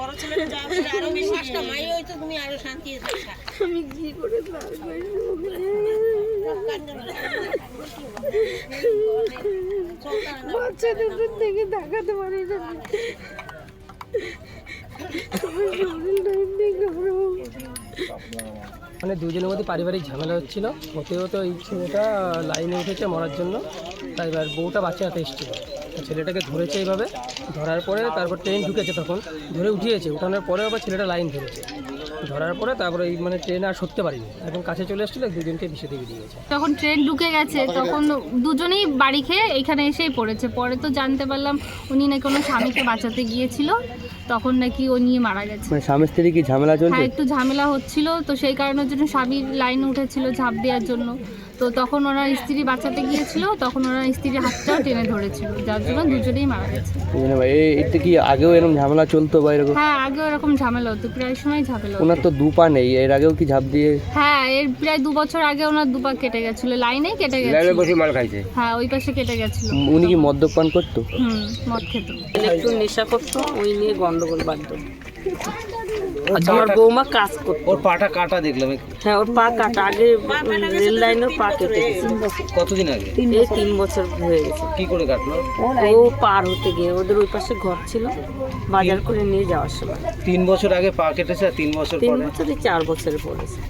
বড় ছেলেটা যা করে আরও বেশি পাঁচটা মাই হয়তো তুমি আরও শান্তি আমি কি করে বাচ্চাদের থেকে দেখাতে পারি না। মানে দুজনের মধ্যে পারিবারিক ঝামেলা হচ্ছিল। হতে হতে ওই ছেলেটা লাইনে উঠেছে মরার জন্য। তাই এবার বউটা বাচ্চাতে এসেছিল। ছেলেটাকে ধরেছে এইভাবে, ধরার পরে তারপর ট্রেন ঢুকেছে তখন, ধরে উঠিয়েছে, উঠানোর পরে আবার ছেলেটা লাইন ধরেছে। ধরার পরে তারপরে এই মানে ট্রেন আর সরতে পারিনি। এখন কাছে চলে এসেছিল দুজনকে বিষে দিয়ে দিয়ে গেছে। যখন ট্রেন ঢুকে গেছে তখন দুজনেই বাড়ি খেয়ে এখানে এসেই পড়েছে। পরে তো জানতে পারলাম উনি নাকি কোনো স্বামীকে বাঁচাতে গিয়েছিল। তখন নাকি ও নিয়ে মারা গেছে। মানে স্বামী স্ত্রী কি ঝামেলা চলছে? হ্যাঁ একটু ঝামেলা হচ্ছিল তো সেই কারণের জন্য স্বামীর লাইন উঠেছিল ঝাঁপ দেওয়ার জন্য। তো তখন ওনার স্ত্রী বাঁচাতে গিয়েছিল তখন ওনার স্ত্রীর হাতটাও টেনে ধরেছিল যার জন্য দুজনেই মারা গেছে। এতে কি আগেও এরকম ঝামেলা চলতো বা এরকম? হ্যাঁ আগেও এরকম ঝামেলা হতো প্রায় সময় ঝামেলা হতো। ওনার তো দু পা নেই এর আগেও কি ঝাঁপ দিয়ে হ্যাঁ এর প্রায় দু বছর আগে ওনার দুপা কেটে গেছিল। লাইনে কেটে গেছিল। মাল খাইছে? হ্যাঁ ওই পাশে কেটে গেছিল। উনি কি মদ্যপান করতো? হুম মদ খেত। একটু নেশা করতো ওই নিয়ে গন্ডগোল বাঁধত আমার বৌমা কাজ করতো। ওর পাটা কাটা দেখলাম হ্যাঁ ওর পা কাটা। আগে রেল লাইনের পা কেটে কতদিন আগে? এই তিন বছর হয়ে গেছে। কি করে কাটলো? ও পার হতে গিয়ে ওদের ওই পাশে ঘর ছিল। বাজার করে নিয়ে যাওয়ার সময়। তিন বছর আগে পা কেটেছে আর তিন বছর তিন বছর চার বছরে পড়েছে।